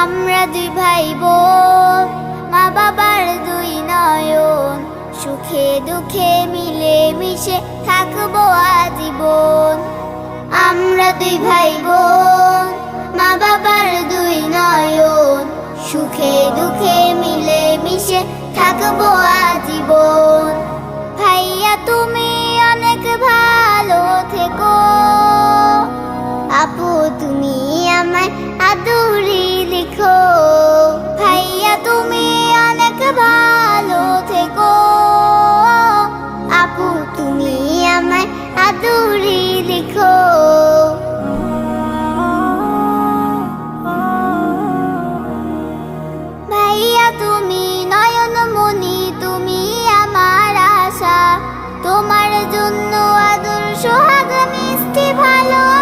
আমরা দুই ভাই বোন মা বাবার দুই নয়ন, সুখে দুঃখে মিলে মিশে থাকব আজীবন। আমরা দুই ভাই বোন মা বাবার দুই নয়ন, সুখে দুঃখে মিলে মিশে থাকব ভালো থেকো। আপু, তুমি আমায় আদুরি ভাইয়া, তুমি নয়নমণি তুমি আমার আশা। তোমার জন্য আদর, সোহাগ, মিষ্টি ভালো